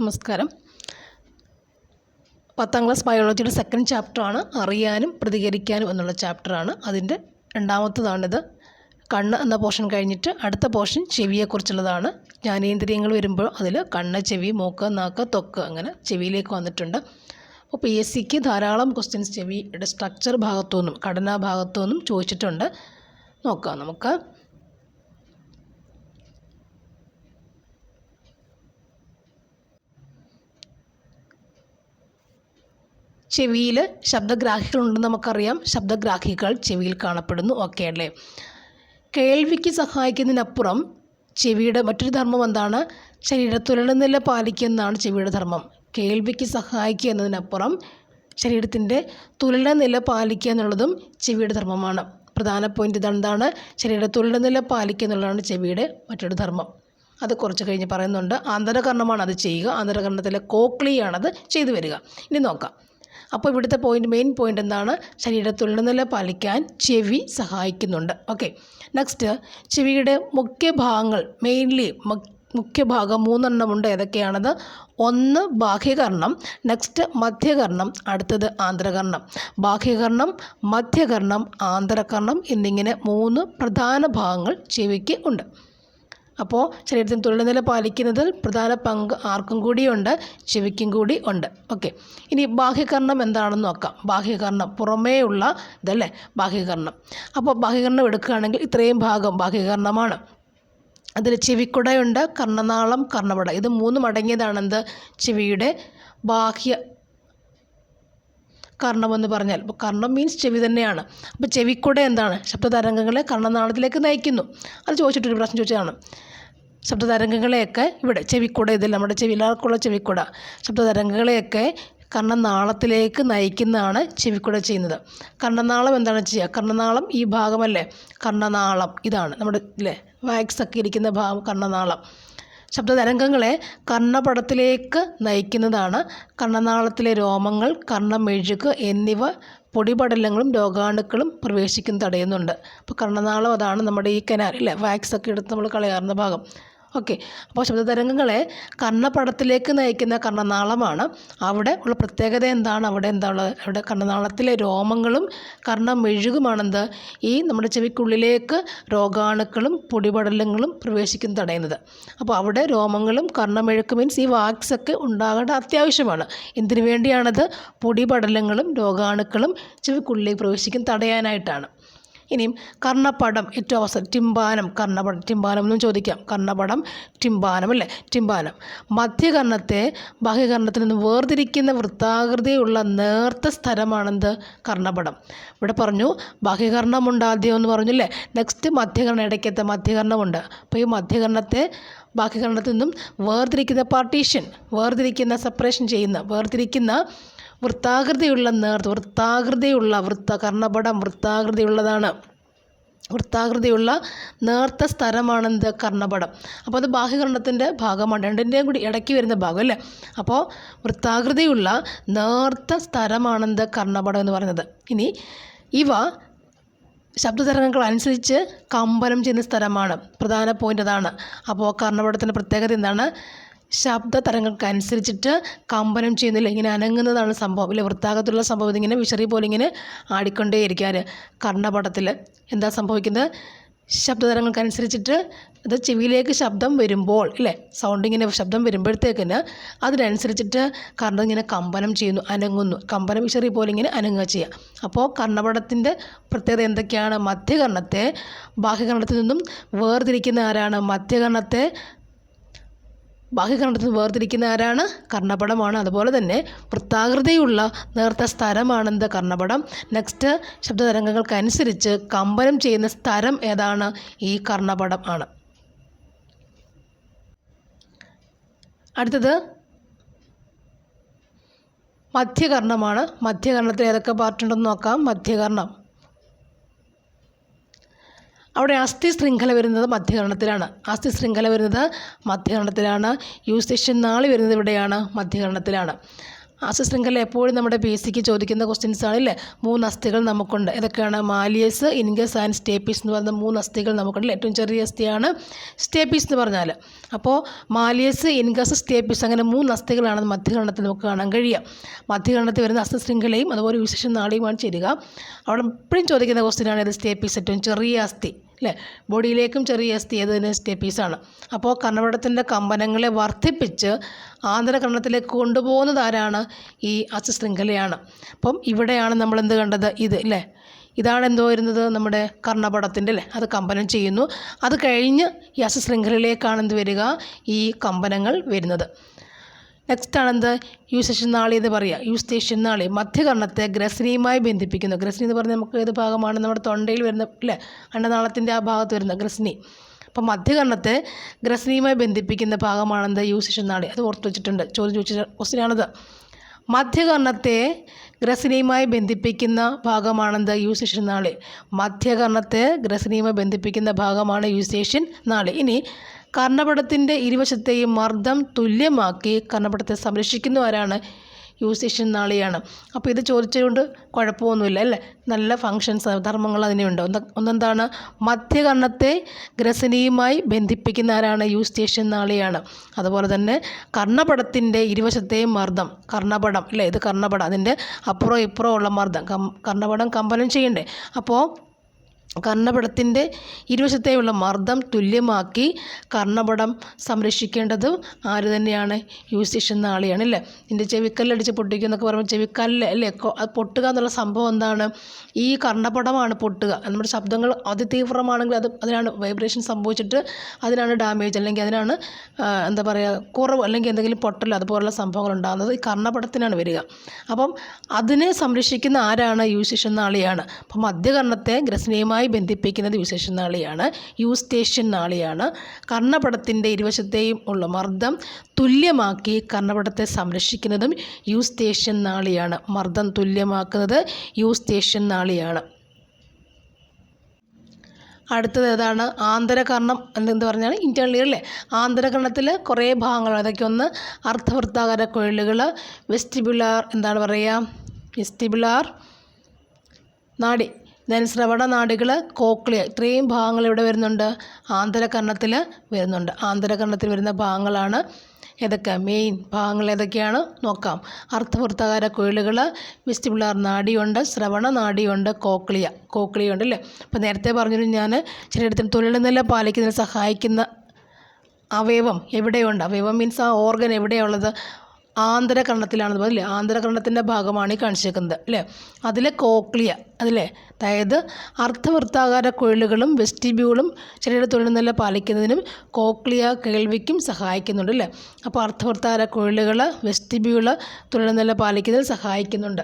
നമസ്കാരം. പത്താം class ബയോളജിയുടെ second ചാപ്റ്ററാണ് അറിയാനും പ്രതികരിക്കാനും എന്നുള്ള ചാപ്റ്ററാണ് അതിന്റെ രണ്ടാമത്തതാണിത്. കണ്ണ് എന്ന പോർഷൻ കഴിഞ്ഞിട്ട് അടുത്ത പോർഷൻ ചെവിയെക്കുറിച്ചുള്ളതാണ്. ജ്ഞാനേന്ദ്രിയങ്ങൾ വരുമ്പോൾ അതിൽ കണ്ണ് ചെവി മൂക്ക് നാക്ക് തൊക്ക് അങ്ങനെ ചെവിയിലേക്ക് വന്നിട്ടുണ്ട്. അപ്പോൾ പി എസ് സിക്ക് ധാരാളം ക്വസ്റ്റ്യൻസ് ചെവിയുടെ സ്ട്രക്ചർ ഭാഗത്തു നിന്നും ഘടനാ ഭാഗത്തു നിന്നും ചോദിച്ചിട്ടുണ്ട്. നോക്കാം നമുക്ക്. ചെവിയിൽ ശബ്ദഗ്രാഹികളുണ്ടെന്ന് നമുക്കറിയാം. ശബ്ദഗ്രാഹികൾ ചെവിയിൽ കാണപ്പെടുന്നു. ഓക്കെ അല്ലേ? കേൾവിക്ക് സഹായിക്കുന്നതിനപ്പുറം ചെവിയുടെ മറ്റൊരു ധർമ്മം എന്താണ്? ശരീരത്തുലനില പാലിക്കുന്നതാണ് ചെവിയുടെ ധർമ്മം. കേൾവിക്ക് സഹായിക്കുക എന്നതിനപ്പുറം ശരീരത്തിന്റെ തുലനനില പാലിക്കുക എന്നുള്ളതും ചെവിയുടെ ധർമ്മമാണ്. പ്രധാന പോയിന്റ് ഇതെന്താണ് ശരീരയുടെ തുലനനില പാലിക്കുക എന്നുള്ളതാണ് ചെവിയുടെ മറ്റൊരു ധർമ്മം. അത് കുറച്ച് കഴിഞ്ഞ് പറയുന്നുണ്ട്. ആന്തരകർണമാണ് അത് ചെയ്യുക. ആന്തരകർണത്തിലെ കോക്ലിയാണത് ചെയ്തു വരിക. ഇനി നോക്കാം. അപ്പോൾ ഇവിടുത്തെ പോയിന്റ് മെയിൻ പോയിന്റ് എന്താണ്? ശരീരത്തുലനില പാലിക്കാൻ ചെവി സഹായിക്കുന്നുണ്ട്. ഓക്കെ നെക്സ്റ്റ് ചെവിയുടെ മുഖ്യ ഭാഗങ്ങൾ മെയിൻലി മുഖ്യഭാഗം മൂന്നെണ്ണമുണ്ട് ഏതൊക്കെയാണത്? ഒന്ന് ബാഹ്യകർണം നെക്സ്റ്റ് മധ്യകർണം അടുത്തത് ആന്തരകർണം. ബാഹ്യകർണം മധ്യകർണം ആന്തരകർണം എന്നിങ്ങനെ മൂന്ന് പ്രധാന ഭാഗങ്ങൾ ചെവിക്ക് ഉണ്ട്. അപ്പോൾ ശരീരത്തിന് തുലനില പാലിക്കുന്നതിൽ പ്രധാന പങ്ക് ആർക്കും കൂടിയുണ്ട് ചെവിക്കും കൂടി ഉണ്ട്. ഓക്കെ. ഇനി ബാഹ്യകർണം എന്താണെന്ന് നോക്കാം. ബാഹ്യകർണം പുറമേ ഉള്ള ഇതല്ലേ? ബാഹ്യകർണം. അപ്പോൾ ബാഹ്യകർണം എടുക്കുകയാണെങ്കിൽ ഇത്രയും ഭാഗം ബാഹ്യകർണമാണ്. അതിൽ ചെവിക്കുടയുണ്ട് കർണനാളം കർണപട ഇത് മൂന്നും അടങ്ങിയതാണെന്ത്? ചെവിയുടെ ബാഹ്യ കർണമെന്ന് പറഞ്ഞാൽ. കർണം മീൻസ് ചെവി തന്നെയാണ്. അപ്പോൾ ചെവിക്കുട എന്താണ്? ശബ്ദതരംഗങ്ങളെ കർണനാളത്തിലേക്ക് നയിക്കുന്നു. അത് ചോദിച്ചിട്ടൊരു പ്രശ്നം ചോദിച്ചതാണ്. ശബ്ദതരംഗങ്ങളെയൊക്കെ ഇവിടെ ചെവിക്കുട ഇതിൽ നമ്മുടെ ചെവിലാർക്കുള്ള ചെവിക്കുട. ശബ്ദതരംഗങ്ങളെയൊക്കെ കർണനാളത്തിലേക്ക് നയിക്കുന്നതാണ് ചെവിക്കുട ചെയ്യുന്നത്. കർണനാളം എന്താണ് ചെയ്യുക? കർണനാളം ഈ ഭാഗമല്ലേ? കർണനാളം. ഇതാണ് നമ്മുടെ ഇല്ലേ വാക്സ് ഒക്കെ ഇരിക്കുന്ന ഭാഗം കർണനാളം. ശബ്ദതരംഗങ്ങളെ കർണപടത്തിലേക്ക് നയിക്കുന്നതാണ് കർണനാളത്തിലെ രോമങ്ങൾ കർണമെഴുക്ക് എന്നിവ പൊടിപടലങ്ങളും രോഗാണുക്കളും പ്രവേശിക്കുന്ന തടയുന്നുണ്ട്. അപ്പോൾ കർണനാളം അതാണ് നമ്മുടെ ഈ കനാൽ ഇല്ലേ വാക്സ് ഒക്കെ എടുത്ത് നമ്മൾ കളയാറുന്ന ഭാഗം. ഓക്കെ. അപ്പോൾ ശബ്ദതരംഗങ്ങളെ കർണപടത്തിലേക്ക് നയിക്കുന്ന കർണനാളമാണ്. അവിടെ ഉള്ള പ്രത്യേകത എന്താണ്? അവിടെ എന്താണ് അവിടെ കർണനാളത്തിലെ രോമങ്ങളും കർണമെഴുകുമാണെന്ത്? ഈ നമ്മുടെ ചെവിക്കുള്ളിലേക്ക് രോഗാണുക്കളും പൊടിപടലങ്ങളും പ്രവേശിക്കുന്നത് തടയുന്നത്. അപ്പോൾ അവിടെ രോമങ്ങളും കർണമെഴുക്ക് മീൻസ് ഈ വാക്സ് ഒക്കെ ഉണ്ടാകേണ്ട അത്യാവശ്യമാണ്. എന്തിനു വേണ്ടിയാണത്? പൊടിപടലങ്ങളും രോഗാണുക്കളും ചെവിക്കുള്ളിലേക്ക് പ്രവേശിക്കും തടയാനായിട്ടാണ്. ഇനിയും കർണപടം ഏറ്റവും അവസാനം ടിംബാനം കർണപടം ടിംബാനം എന്നും ചോദിക്കാം. കർണപടം ടിംബാനം അല്ലേ? ടിംബാനം മധ്യകർണത്തെ ബാഹ്യകർണത്തിൽ നിന്ന് വേർതിരിക്കുന്ന വൃത്താകൃതിയുള്ള നേർത്ത സ്ഥലമാണെന്ത്? കർണപടം. ഇവിടെ പറഞ്ഞു ബാഹ്യകർണമുണ്ട് ആദ്യം എന്ന് പറഞ്ഞു അല്ലേ? നെക്സ്റ്റ് മധ്യകർണ ഇടയ്ക്കത്തെ മധ്യകർണമുണ്ട്. അപ്പോൾ ഈ മധ്യകർണത്തെ ബാഹ്യകർണത്തിൽ നിന്നും വേർതിരിക്കുന്ന പാർട്ടീഷൻ വേർതിരിക്കുന്ന സെപ്പറേഷൻ ചെയ്യുന്ന വേർതിരിക്കുന്ന വൃത്താകൃതിയുള്ള നേർത്ത വൃത്താകൃതിയുള്ള വൃത്ത കർണപടം വൃത്താകൃതിയുള്ളതാണ്. വൃത്താകൃതിയുള്ള നേർത്ത സ്ഥലമാണെന്ത് കർണപടം. അപ്പോൾ അത് ബാഹ്യകർണത്തിന്റെ ഭാഗമാണ്. രണ്ടിന്റെയും കൂടി ഇടയ്ക്ക് വരുന്ന ഭാഗം അല്ലേ? അപ്പോൾ വൃത്താകൃതിയുള്ള നേർത്ത സ്ഥലമാണെന്ത് കർണപടം എന്ന് പറയുന്നത്. ഇനി ഇവ ശബ്ദതരംഗങ്ങൾ അനുസരിച്ച് കമ്പനം ചെയ്യുന്ന സ്ഥലമാണ്. പ്രധാന പോയിന്റ് അതാണ്. അപ്പോൾ കർണപടത്തിന്റെ പ്രത്യേകത എന്താണ്? ശബ്ദ തരംഗങ്ങൾക്കനുസരിച്ചിട്ട് കമ്പനം ചെയ്യുന്നില്ല ഇങ്ങനെ അനങ്ങുന്നതാണ് സംഭവം. ഇല്ല വൃത്താകത്തിലുള്ള സംഭവം. ഇതിങ്ങനെ വിശറി പോലെ ഇങ്ങനെ ആടിക്കൊണ്ടേയിരിക്കാൻ കർണപടത്തിൽ. എന്താ സംഭവിക്കുന്നത്? ശബ്ദതരങ്ങൾക്കനുസരിച്ചിട്ട് അത് ചെവിയിലേക്ക് ശബ്ദം വരുമ്പോൾ ഇല്ലേ സൗണ്ട് ഇങ്ങനെ ശബ്ദം വരുമ്പോഴത്തേക്കിന് അതിനനുസരിച്ചിട്ട് കർണം ഇങ്ങനെ കമ്പനം ചെയ്യുന്നു അനങ്ങുന്നു. കമ്പനം വിശറി പോലെ ഇങ്ങനെ അനങ്ങുക ചെയ്യുക. അപ്പോൾ കർണപടത്തിന്റെ പ്രത്യേകത എന്തൊക്കെയാണ്? മധ്യകർണത്തെ ബാഹ്യകർണത്തിൽ നിന്നും വേർതിരിക്കുന്ന ആരാണ്? മധ്യകർണത്തെ ബാഹ്യകർണത്തിൽ നിന്ന് വേർതിരിക്കുന്ന ആരാണ് കർണപടമാണ്. അതുപോലെ തന്നെ വൃത്താകൃതിയുള്ള നേർത്ത സ്ഥലമാണെന്ത് കർണപടം? നെക്സ്റ്റ് ശബ്ദതരംഗങ്ങൾക്കനുസരിച്ച് കമ്പനം ചെയ്യുന്ന സ്ഥലം ഏതാണ്? ഈ കർണപടം ആണ്. അടുത്തത് മധ്യകർണമാണ്. മധ്യകർണത്തിൽ ഏതൊക്കെ പാർട്ടുണ്ടെന്ന് നോക്കാം. മധ്യകർണം. അവിടെ അസ്ഥി ശൃംഖല വരുന്നത് മധ്യകർണത്തിലാണ് അസ്ഥി ശൃംഖല വരുന്നത് മധ്യകർണത്തിലാണ് യൂസ്റ്റേഷ്യൻ നാളി വരുന്നത് ഇവിടെയാണ് മധ്യകർണത്തിലാണ് അസ്ഥിശൃംഖല എപ്പോഴും നമ്മുടെ പി സിക്ക് ചോദിക്കുന്ന ക്വസ്റ്റ്യൻസ് ആണല്ലേ മൂന്ന് അസ്ഥികൾ നമുക്കുണ്ട്. ഇതൊക്കെയാണ് മാലിയസ് ഇൻഗസ് ആൻഡ് സ്റ്റേപ്പീസ് എന്ന് പറയുന്ന മൂന്ന് അസ്ഥികൾ നമുക്കുണ്ട്? ഏറ്റവും ചെറിയ അസ്ഥിയാണ് സ്റ്റേപ്പീസ് എന്ന് പറഞ്ഞാൽ അപ്പോൾ മാലിയസ് ഇൻഗസ് സ്റ്റേപ്പീസ് അങ്ങനെ മൂന്ന് അസ്ഥികളാണ് മധ്യകരണത്തിൽ നമുക്ക് കാണാൻ കഴിയുക. മധ്യകരണത്തിൽ വരുന്ന അസ്ഥിശൃംഖലയും അതുപോലെ വിശേഷം നാളിയുമാണ് ചേരുക. അവിടെ എപ്പോഴും ചോദിക്കുന്ന ക്വസ്റ്റ്യനാണ് ഇത് സ്റ്റേപ്പീസ് ഏറ്റവും ചെറിയ അസ്ഥി. അല്ലേ? ബോഡിയിലേക്കും ചെറിയ അസ്ഥി അത് തന്നെ സ്റ്റെപ്പീസാണ്. അപ്പോൾ കർണപടത്തിന്റെ കമ്പനങ്ങളെ വർദ്ധിപ്പിച്ച് ആന്തരകർണത്തിലേക്ക് കൊണ്ടുപോകുന്നത് ആരാണ്? ഈ അസ്ഥിശൃംഖലയാണ് അപ്പം ഇവിടെയാണ് നമ്മൾ എന്ത് കണ്ടത്? ഇത് അല്ലേ? ഇതാണ് എന്തോ വരുന്നത്? നമ്മുടെ കർണപടത്തിന്റെ അല്ലേ? അത് കമ്പനം ചെയ്യുന്നു. അത് കഴിഞ്ഞ് ഈ അസ്ഥിശൃംഖലയിലേക്കാണ് എന്ത് വരിക? ഈ കമ്പനങ്ങൾ വരുന്നത്. നെക്സ്റ്റ് ആണെന്ത്? യൂസ്റ്റേഷൻ നാളി എന്ന് പറയുക യൂസ്റ്റേഷൻ നാളി. മധ്യകർണത്തെ ഗ്രസനിയുമായി ബന്ധിപ്പിക്കുന്നു. ഗ്രസനി എന്ന് പറഞ്ഞാൽ നമുക്ക് ഏത് ഭാഗമാണ്? നമ്മുടെ തൊണ്ടയിൽ വരുന്ന അല്ലേ അണ്ടനാളത്തിന്റെ ആ ഭാഗത്ത് വരുന്ന ഗ്രസനി. അപ്പം മധ്യകർണത്തെ ഗ്രസനിയുമായി ബന്ധിപ്പിക്കുന്ന ഭാഗമാണെന്ത്? യൂസ്റ്റേഷൻ നാളി. അത് ഓർത്ത് വെച്ചിട്ടുണ്ട്. ചോദ്യം ചോദിച്ച ക്വസ്റ്റ്യനാണത് മധ്യകർണത്തെ ഗ്രസനിയുമായി ബന്ധിപ്പിക്കുന്ന ഭാഗമാണെന്ത്? യൂസ്റ്റേഷൻ നാളി. മധ്യകർണത്തെ ഗ്രസനിയുമായി ബന്ധിപ്പിക്കുന്ന ഭാഗമാണ് യൂസ്റ്റേഷൻ നാളി. ഇനി കർണപടത്തിന്റെ ഇരുവശത്തെയും മർദ്ദം തുല്യമാക്കി കർണപടത്തെ സംരക്ഷിക്കുന്നവരാണ് യൂസ്റ്റേഷൻ നാളിയാണ്. അപ്പോൾ ഇത് ചോദിച്ചുകൊണ്ട് കുഴപ്പമൊന്നുമില്ല അല്ലേ? നല്ല ഫങ്ഷൻസ് ധർമ്മങ്ങൾ അതിനുണ്ട്. ഒന്ന് ഒന്നെന്താണ്? മധ്യകർണത്തെ ഗ്രസനിയുമായി ബന്ധിപ്പിക്കുന്ന ആരാണ് യൂസ്റ്റേഷൻ നാളിയാണ്. അതുപോലെ തന്നെ കർണപടത്തിന്റെ ഇരുവശത്തെയും മർദ്ദം കർണപടം അല്ലേ? ഇത് കർണപടം അതിന്റെ അപ്പുറം ഇപ്പുറം ഉള്ള മർദ്ദം. കർണപടം കമ്പനം ചെയ്യണ്ടേ? അപ്പോൾ കർണപടത്തിന്റെ ഇരുവശത്തെയുള്ള മർദ്ദം തുല്യമാക്കി കർണപടം സംരക്ഷിക്കേണ്ടത് ആര് തന്നെയാണ് യൂസ്റ്റേഷൻ എന്ന ആളെയാണ് അല്ലേ? ഇതിന്റെ ചെവിക്കല്ലടിച്ച് പൊട്ടിക്കുക എന്നൊക്കെ പറയുമ്പോൾ ചെവിക്കല്ല് അല്ലേ? പൊട്ടുക എന്നുള്ള സംഭവം എന്താണ്? ഈ കർണപടമാണ് പൊട്ടുക. നമ്മുടെ ശബ്ദങ്ങൾ അതിതീവ്രമാണെങ്കിൽ അത് അതിനാണ് വൈബ്രേഷൻ സംഭവിച്ചിട്ട് അതിനാണ് ഡാമേജ് അല്ലെങ്കിൽ അതിനാണ് എന്താ പറയുക കുറവ് അല്ലെങ്കിൽ എന്തെങ്കിലും പൊട്ടൽ അതുപോലുള്ള സംഭവങ്ങൾ ഉണ്ടാകുന്നത് ഈ കർണപടത്തിനാണ് വരിക. അപ്പം അതിനെ സംരക്ഷിക്കുന്ന ആരാണ് യൂസ്റ്റേഷൻ നാളിയാണ് അപ്പം മധ്യകർണത്തെ ഗ്രസനയുമായി ബന്ധിപ്പിക്കുന്നത് വിശേഷ നാളിയാണ്. യൂസ്റ്റേഷ്യൻ നാളിയാണ്. കർണപടത്തിന്റെ ഇരുവശത്തെയും ഉള്ള മർദ്ദം തുല്യമാക്കി കർണപടത്തെ സംരക്ഷിക്കുന്നതും യൂസ്റ്റേഷ്യൻ നാളിയാണ്. മർദ്ദം തുല്യമാക്കുന്നത് യൂസ്റ്റേഷ്യൻ നാളിയാണ്. അടുത്തത് ഏതാണ്? ആന്തരകർണം എന്തെന്ന് പറഞ്ഞാൽ ഇന്റേർണൽ ഇയർ അല്ലേ ആന്തരകർണത്തിൽ കുറേ ഭാഗങ്ങൾ. അതൊക്കെ ഒന്ന് അർദ്ധവൃത്താകാര കുഴലുകൾ വെസ്റ്റിബുലാർ എന്താണ് പറയുക? വെസ്റ്റിബുലാർ നാഡി. ദെൻ ശ്രവണ നാടികൾ കോക്ലിയ ഇത്രയും ഭാഗങ്ങൾ ഇവിടെ വരുന്നുണ്ട്? ആന്തരകർണത്തിൽ വരുന്നുണ്ട്. ആന്തരകർണത്തിൽ വരുന്ന ഭാഗങ്ങളാണ് ഏതൊക്കെ? മെയിൻ ഭാഗങ്ങൾ ഏതൊക്കെയാണ്? നോക്കാം. അർത്ഥവൃത്തകാര കുഴലുകൾ വെസ്റ്റിബുലാർ നാടിയുണ്ട് ശ്രവണ നാടിയുണ്ട് കോക്ലിയ കോക്ലിയുണ്ട് അല്ലേ? അപ്പോൾ നേരത്തെ പറഞ്ഞു ഞാൻ ശരീരത്തിന് തൊഴിൽനില പാലിക്കുന്നതിന് സഹായിക്കുന്ന അവയവം എവിടെയുണ്ട്? അവയവം മീൻസ് ആ ഓർഗൻ എവിടെയുള്ളത് ആന്തരകർണത്തിലാണെന്ന് പറഞ്ഞില്ലേ? ആന്തരകരണത്തിന്റെ ഭാഗമാണ് ഈ കാണിച്ചേക്കുന്നത് അല്ലേ? അതിലെ കോക്ലിയ അതിലെ അതായത് അർത്ഥവൃത്താകാര കുഴലുകളും വെസ്റ്റിബ്യൂളും ശരീര തൊഴിൽനില പാലിക്കുന്നതിനും കോക്ലിയ കേൾവിക്കും സഹായിക്കുന്നുണ്ട് അല്ലേ? അപ്പോൾ അർത്ഥവൃത്താകാര കുഴലുകൾ വെസ്റ്റിബ്യൂൾ തൊഴിൽനില പാലിക്കുന്നതിൽ സഹായിക്കുന്നുണ്ട്.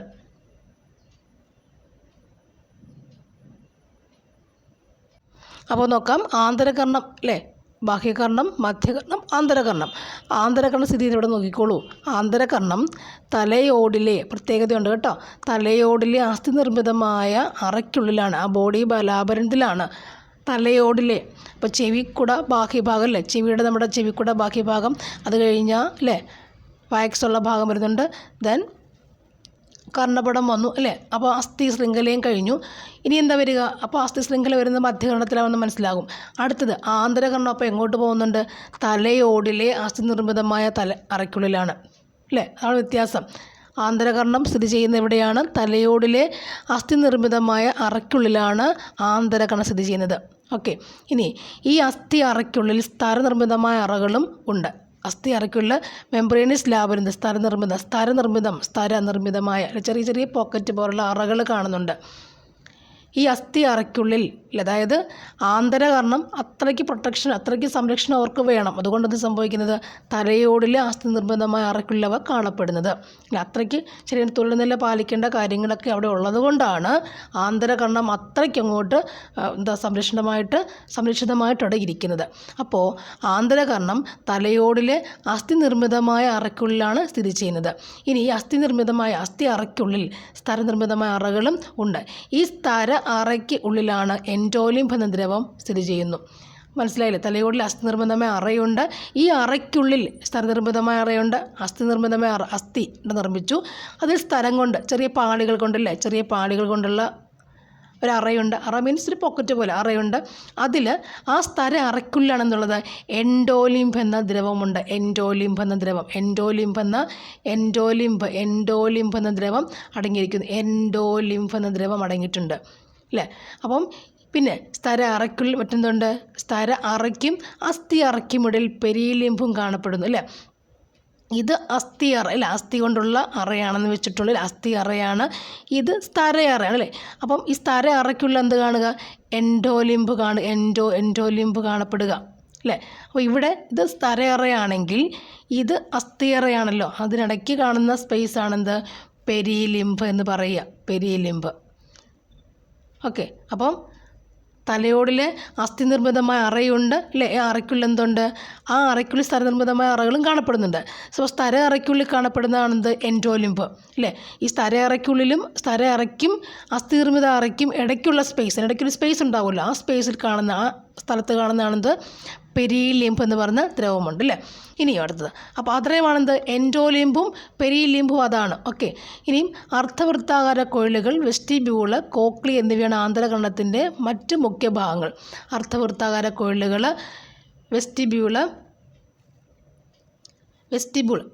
അപ്പോൾ നോക്കാം ആന്തരകർണം അല്ലേ? ബാഹ്യകർണം മധ്യകർണം ആന്തരകർണം. ആന്തരകർണം സ്ഥിതി ഇവിടെ നോക്കിക്കോളൂ. ആന്തരകർണം തലയോടിലെ പ്രത്യേകതയുണ്ട് കേട്ടോ. തലയോടിലെ അസ്ഥി നിർമ്മിതമായ അറയ്ക്കുള്ളിലാണ് ആ ബോഡി ബലാഭരണത്തിലാണ് തലയോടിലെ. ഇപ്പോൾ ചെവിക്കുട ബാഹ്യഭാഗം അല്ലേ? ചെവിയുടെ നമ്മുടെ ചെവിക്കുട ബാഹ്യഭാഗം അത് കഴിഞ്ഞാൽ അല്ലേ? വാക്സ് ഉള്ള ഭാഗം വരുന്നുണ്ട്. ദെൻ കർണപടം വന്നു അല്ലേ? അപ്പോൾ അസ്ഥി ശൃംഖലയും കഴിഞ്ഞു. ഇനി എന്താ വരിക? അപ്പോൾ അസ്ഥി ശൃംഖല വരുന്നത് മധ്യകർണത്തിലാണെന്ന് മനസ്സിലാകും. അടുത്തത് ആന്തരകർണം അപ്പോൾ എങ്ങോട്ട് പോകുന്നുണ്ട്? തലയോടിലെ അസ്ഥി നിർമ്മിതമായ തല അറയ്ക്കുള്ളിലാണ് അല്ലേ? അതാണ് വ്യത്യാസം. ആന്തരകർണം സ്ഥിതി ചെയ്യുന്ന എവിടെയാണ്? തലയോടിലെ അസ്ഥി നിർമ്മിതമായ അറയ്ക്കുള്ളിലാണ് ആന്തരകർണം സ്ഥിതി ചെയ്യുന്നത്. ഓക്കെ. ഇനി ഈ അസ്ഥി അറയ്ക്കുള്ളിൽ സ്ഥരനിർമ്മിതമായ അറകളും ഉണ്ട്. അസ്ഥി അറയ്ക്കുള്ള മെംബ്രേനിസ് ലാബിരുന്ന് സ്ഥലനിർമ്മിത സ്ഥലനിർമ്മിതം സ്ഥലനിർമ്മിതമായ ചെറിയ ചെറിയ പോക്കറ്റ് പോലുള്ള അറകൾ കാണുന്നുണ്ട്. ഈ അസ്ഥി അറയ്ക്കുള്ളിൽ അതായത് ആന്തരകർണം അത്രയ്ക്ക് പ്രൊട്ടക്ഷൻ അത്രയ്ക്ക് സംരക്ഷണം അവർക്ക് വേണം. അതുകൊണ്ടത് സംഭവിക്കുന്നത്. തലയോടിലെ അസ്ഥി നിർബന്ധമായ അറക്കുള്ളവ കാണപ്പെടുന്നത്. അത്രയ്ക്ക് ശരീരം തൊഴിൽനില പാലിക്കേണ്ട കാര്യങ്ങളൊക്കെ അവിടെ ഉള്ളത് കൊണ്ടാണ് ആന്തരകർണം അത്രയ്ക്ക് അങ്ങോട്ട് എന്താ സംരക്ഷണമായിട്ട് സംരക്ഷിതമായിട്ട് അവിടെ ഇരിക്കുന്നത്. അപ്പോൾ ആന്തരകർണം തലയോടിലെ അസ്ഥി നിർമ്മിതമായ അറയ്ക്കുള്ളിലാണ് സ്ഥിതി ചെയ്യുന്നത്. ഇനി ഈ അസ്ഥി നിർമ്മിതമായ അസ്ഥി അറയ്ക്കുള്ളിൽ സ്തരനിർമ്മിതമായ അറകളും ഉണ്ട്. ഈ സ്തര അറയ്ക്ക് ഉള്ളിലാണ് എൻഡോലിംബ ദ്രവം സ്ഥിതി ചെയ്യുന്നു. മനസ്സിലായില്ലേ? തലയോടിൽ അസ്ഥി നിർമ്മിതമായ അറയുണ്ട്. ഈ അറയ്ക്കുള്ളിൽ സ്ഥലനിർമ്മിതമായ അറയുണ്ട്. അസ്ഥി നിർമ്മിതമായ അറ അസ്ഥി നിർമ്മിച്ചു. അതിൽ സ്ഥലം കൊണ്ട് ചെറിയ പാളികൾ കൊണ്ടല്ലേ? ചെറിയ പാളികൾ കൊണ്ടുള്ള ഒരു അറയുണ്ട്. അറ മീൻസ് ഒരു പോക്കറ്റ് പോലെ അറയുണ്ട്. അതിൽ ആ സ്ഥല അറയ്ക്കുള്ളിലാണെന്നുള്ളത് എൻഡോലിംഫ് എന്ന ദ്രവമുണ്ട്. എൻഡോലിംഫ് എന്ന ദ്രവം. എൻഡോലിംഫ് എന്ന എൻഡോലിംഫ് എൻഡോലിംഫ് എന്ന ദ്രവം അടങ്ങിയിരിക്കുന്നു. എൻഡോലിംഫ് എന്ന ദ്രവം അടങ്ങിയിട്ടുണ്ട്. അല്ലേ? അപ്പം പിന്നെ സ്ഥര അറയ്ക്കുള്ളിൽ മറ്റെന്തുണ്ട്? സ്ഥര അറയ്ക്കും അസ്ഥി അറയ്ക്കും ഇടയിൽ പെരിയിലിമ്പും കാണപ്പെടുന്നു അല്ലേ? ഇത് അസ്ഥി അറ അല്ല? അസ്ഥി കൊണ്ടുള്ള അറയാണെന്ന് വെച്ചിട്ടുള്ള അസ്ഥി അറയാണ്. ഇത് സ്ഥര അറയാണ് അല്ലേ? അപ്പം ഈ സ്ഥര അറയ്ക്കുള്ള എന്ത് കാണുക? എൻഡോലിംബ് കാണുക എൻഡോ എൻഡോലിംബ് കാണപ്പെടുക അല്ലേ? അപ്പോൾ ഇവിടെ ഇത് സ്ഥര അറയാണെങ്കിൽ ഇത് അസ്ഥി അറയാണല്ലോ. അതിനിടയ്ക്ക് കാണുന്ന സ്പേസ് ആണെന്ത്? പെരിയിലിമ്പ് എന്ന് പറയുക പെരിയിലിമ്പ്. ഓക്കെ. അപ്പം തലയോടിൽ അസ്ഥി നിർമ്മിതമായ അറയുണ്ട് അല്ലേ? ആ അറയ്ക്കുള്ളിൽ എന്തുണ്ട്? ആ അറയ്ക്കുള്ളിൽ സ്ഥരനിർമ്മിതമായ അറകളും കാണപ്പെടുന്നുണ്ട്. സോ സ്ഥര അറയ്ക്കുള്ളിൽ കാണപ്പെടുന്നതാണെന്ത്? എൻഡോലിംബ് അല്ലേ? ഈ സ്ഥര അറയ്ക്കുള്ളിലും സ്ഥര അറയ്ക്കും അസ്ഥി നിർമ്മിത അറയ്ക്കും ഇടയ്ക്കുള്ള സ്പേസ് ഇടയ്ക്കൊരു സ്പേസ് ഉണ്ടാവുമല്ലോ. ആ സ്പേസിൽ കാണുന്ന ആ സ്ഥലത്ത് കാണുന്നതാണെന്ത്? പെരിലിംബ് എന്ന് പറയുന്ന ദ്രവമുണ്ട് അല്ലേ ഇനിയും അടുത്തത്. അപ്പോൾ അത്രയുമാണെന്ത്? എൻഡോലിംബും പെരിലിംബും അതാണ്. ഓക്കെ. ഇനിയും അർത്ഥവൃത്താകാര കോഴിലുകൾ വെസ്റ്റിബ്യൂൾ കോക്ലി എന്നിവയാണ് ആന്തരകരണത്തിന്റെ മറ്റ് മുഖ്യ ഭാഗങ്ങൾ. അർത്ഥവൃത്താകാര കോഴിലുകൾ വെസ്റ്റിബ്യൂൾ വെസ്റ്റിബ്യൂൾ